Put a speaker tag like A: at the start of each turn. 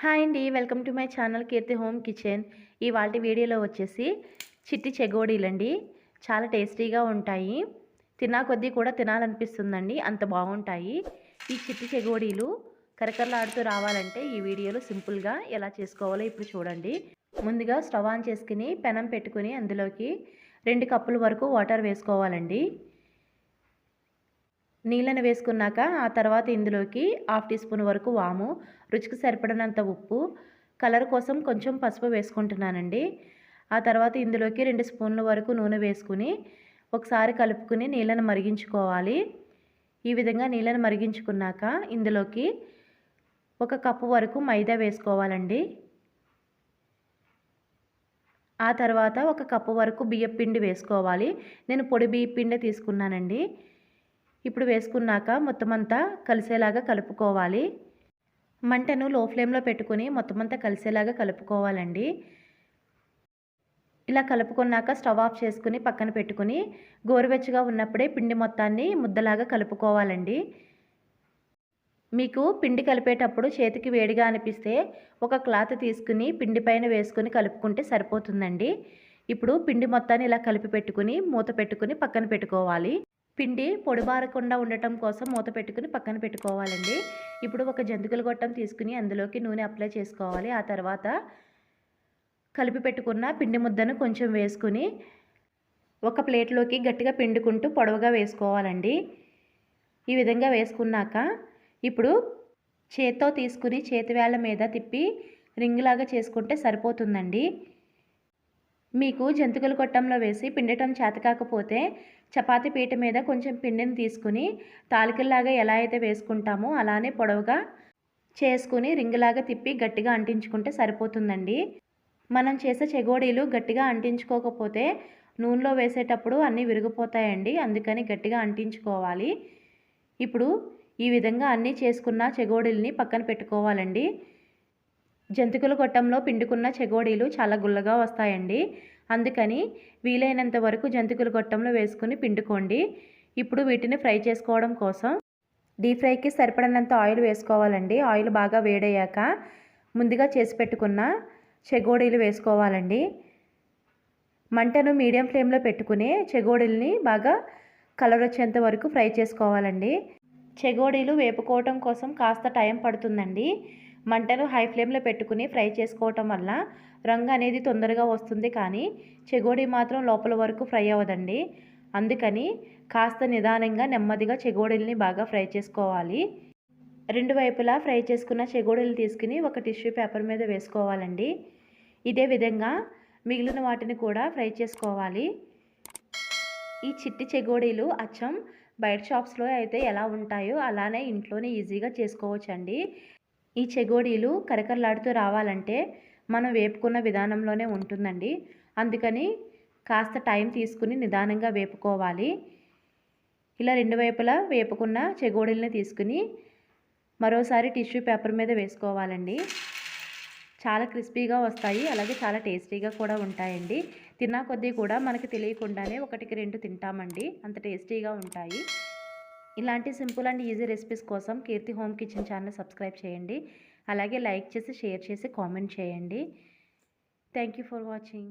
A: Hi అండి welcome to my channel Keerthi home kitchen. ఇవాళ వీడియోలో వచ్చేసి చిట్టి చెగోడీలండి. చాలా టేస్టీగా ఉంటాయి. తిన్నా కొద్దీ కూడా తినాలనిపిస్తుందండి. అంత బాగుంటాయి. ఈ చిట్టి చెగోడీలు కరకరలాడుతూ రావాలంటే ఈ వీడియోలో సింపుల్గా ఎలా చేసుకోవాలో ఇప్పుడు చూడండి. ముందుగా స్టవ్ ఆన్ చేసుకుని పెనం పెట్టుకుని అందులోకి రెండు కప్పుల వరకు వాటర్ వేసుకోవాలండి. నీళ్ళని వేసుకున్నాక ఆ తర్వాత ఇందులోకి హాఫ్ టీ స్పూన్ వరకు వాము రుచికి సరిపడినంత ఉప్పు కలర్ కోసం కొంచెం పసుపు వేసుకుంటున్నానండి. ఆ తర్వాత ఇందులోకి రెండు స్పూన్ల వరకు నూనె వేసుకుని ఒకసారి కలుపుకుని నీళ్ళని మరిగించుకోవాలి. ఈ విధంగా నీళ్ళని మరిగించుకున్నాక ఇందులోకి ఒక కప్పు వరకు మైదా వేసుకోవాలండి. ఆ తర్వాత ఒక కప్పు వరకు బియ్యపిండి వేసుకోవాలి. నేను పొడి బియ్యపిండి తీసుకున్నానండి. ఇప్పుడు వేసుకున్నాక మొత్తం అంతా కలిసేలాగా కలుపుకోవాలి. మంటను లో ఫ్లేమ్లో పెట్టుకుని మొత్తం అంతా కలిసేలాగా కలుపుకోవాలండి. ఇలా కలుపుకున్నాక స్టవ్ ఆఫ్ చేసుకుని పక్కన పెట్టుకుని గోరువెచ్చగా ఉన్నప్పుడే పిండి మొత్తాన్ని ముద్దలాగా కలుపుకోవాలండి. మీకు పిండి కలిపేటప్పుడు చేతికి వేడిగా అనిపిస్తే ఒక క్లాత్ తీసుకుని పిండి పైన వేసుకుని కలుపుకుంటే సరిపోతుందండి. ఇప్పుడు పిండి మొత్తాన్ని ఇలా కలిపి పెట్టుకుని మూత పెట్టుకుని పక్కన పెట్టుకోవాలి. పిండి పొడిబారకుండా ఉండటం కోసం మూత పెట్టుకుని పక్కన పెట్టుకోవాలండి. ఇప్పుడు ఒక జంతికల గొట్టం తీసుకుని అందులోకి నూనె అప్లై చేసుకోవాలి. ఆ తర్వాత కలిపి పెట్టుకున్న పిండి ముద్దను కొంచెం వేసుకుని ఒక ప్లేట్లోకి గట్టిగా పిండుకుంటూ పొడవుగా వేసుకోవాలండి. ఈ విధంగా వేసుకున్నాక ఇప్పుడు చేత్తో తీసుకుని చేతివేళ్ళ మీద తిప్పి రింగ్లాగా చేసుకుంటే సరిపోతుందండి. మీకు జంతికలు కొట్టంలో వేసి పిండటం చేతకాకపోతే చపాతీ పీట మీద కొంచెం పిండిని తీసుకుని తాలికల్లాగా ఎలా అయితే వేసుకుంటామో అలానే పొడవుగా చేసుకుని రింగులాగా తిప్పి గట్టిగా అంటించుకుంటే సరిపోతుందండి. మనం చేసే చెగోడీలు గట్టిగా అంటించుకోకపోతే నూనెలో వేసేటప్పుడు అన్నీ విరిగిపోతాయండి. అందుకని గట్టిగా అంటించుకోవాలి. ఇప్పుడు ఈ విధంగా అన్నీ చేసుకున్న చెగోడీల్ని పక్కన పెట్టుకోవాలండి. జంతికల గొట్టంలో పిండుకున్న చెగోడీలు చాలా గుల్లగా వస్తాయండి. అందుకని వీలైనంత వరకు జంతికల గొట్టంలో వేసుకుని పిండుకోండి. ఇప్పుడు వీటిని ఫ్రై చేసుకోవడం కోసం డీప్ ఫ్రైకి సరిపడినంత ఆయిల్ వేసుకోవాలండి. ఆయిల్ బాగా వేడయ్యాక ముందుగా చేసి పెట్టుకున్న చెగోడీలు వేసుకోవాలండి. మంటను మీడియం ఫ్లేమ్లో పెట్టుకుని చెగోడీలని బాగా కలర్ వచ్చేంత వరకు ఫ్రై చేసుకోవాలండి. చెగోడీలు వేపుకోవటం కోసం కాస్త టైం పడుతుందండి. మంటను హై ఫ్లేమ్లో పెట్టుకుని ఫ్రై చేసుకోవటం వల్ల రంగు అనేది తొందరగా వస్తుంది కానీ చెగోడి మాత్రం లోపల వరకు ఫ్రై అవ్వదండి. అందుకని కాస్త నిదానంగా నెమ్మదిగా చెగోడీల్ని బాగా ఫ్రై చేసుకోవాలి. రెండు వైపులా ఫ్రై చేసుకున్న చెగోడీలు తీసుకుని ఒక టిష్యూ పేపర్ మీద వేసుకోవాలండి. ఇదే విధంగా మిగిలిన వాటిని కూడా ఫ్రై చేసుకోవాలి. ఈ చిట్టి చెగోడీలు అచ్చం బయట షాప్స్లో అయితే ఎలా ఉంటాయో అలానే ఇంట్లోనే ఈజీగా చేసుకోవచ్చండి. ఈ చెగోడీలు కరకరలాడుతూ రావాలంటే మనం వేపుకున్న విధానంలోనే ఉంటుందండి. అందుకని కాస్త టైం తీసుకుని నిదానంగా వేపుకోవాలి. ఇలా రెండు వైపులా వేపుకున్న చెగోడీలని తీసుకుని మరోసారి టిష్యూ పేపర్ మీద వేసుకోవాలండి. చాలా క్రిస్పీగా వస్తాయి అలాగే చాలా టేస్టీగా కూడా ఉంటాయండి. తిన్నా కొద్దీ కూడా మనకి తెలియకుండానే ఒకటికి రెండు తింటామండి. అంత టేస్టీగా ఉంటాయి. ఇలాంటి సింపుల్ అండ్ ఈజీ రెసిపీస్ కోసం Keerthi home kitchen channel subscribe చేయండి. అలాగే లైక్ చేసి షేర్ చేసి కామెంట్ చేయండి. Thank you for watching.